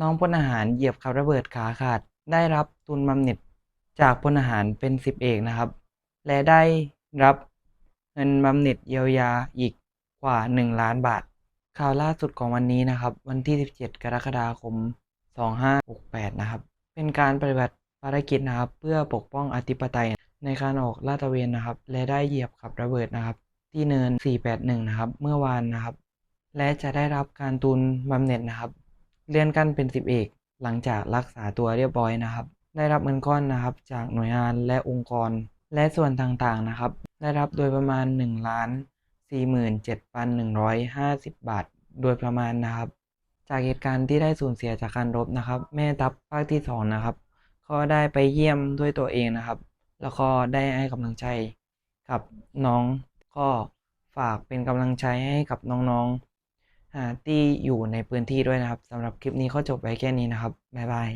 น้องพลทหารเหยียบกับระเบิดขาขาด ได้รับทุนบำเหน็จจากพลทหารเป็นสิบเอกนะครับ และได้รับเงินบำเหน็จเยียวยาอีกกว่า 1 ล้านบาท ข่าวล่าสุดของวันนี้นะครับ วันที่ 17 กรกฎาคม 2568 นะครับ เป็นการปฏิบัติภารกิจนะครับ เพื่อปกป้องอธิปไตยในการออกลาดตระเวนนะครับ และได้เหยียบกับระเบิดนะครับ ที่เนิน 481 นะครับ เมื่อวานนะครับ และจะได้รับการทุนบำเหน็จนะครับ เลื่อนขั้นเป็นสิบเอกหลังจากรักษาตัวเรียบร้อยนะครับ ได้รับเงินก้อนนะครับจากหน่วยงานและองค์กร และส่วนต่างๆนะครับ ได้รับโดยประมาณ1ล้าน47,150 บาท โดยประมาณนะครับ จากเหตุการณ์ที่ได้สูญเสียจากการรบนะครับ แม่ทัพภาคที่สองนะครับก็ได้ไปเยี่ยมด้วยตัวเองนะครับ แล้วก็ได้ให้กำลังใจกับน้องก็ฝากเป็นกำลังใจให้กับน้องๆ ที่อยู่ในพื้นที่ด้วยนะครับสำหรับคลิปนี้ก็จบไว้แค่นี้นะครับบ๊ายบาย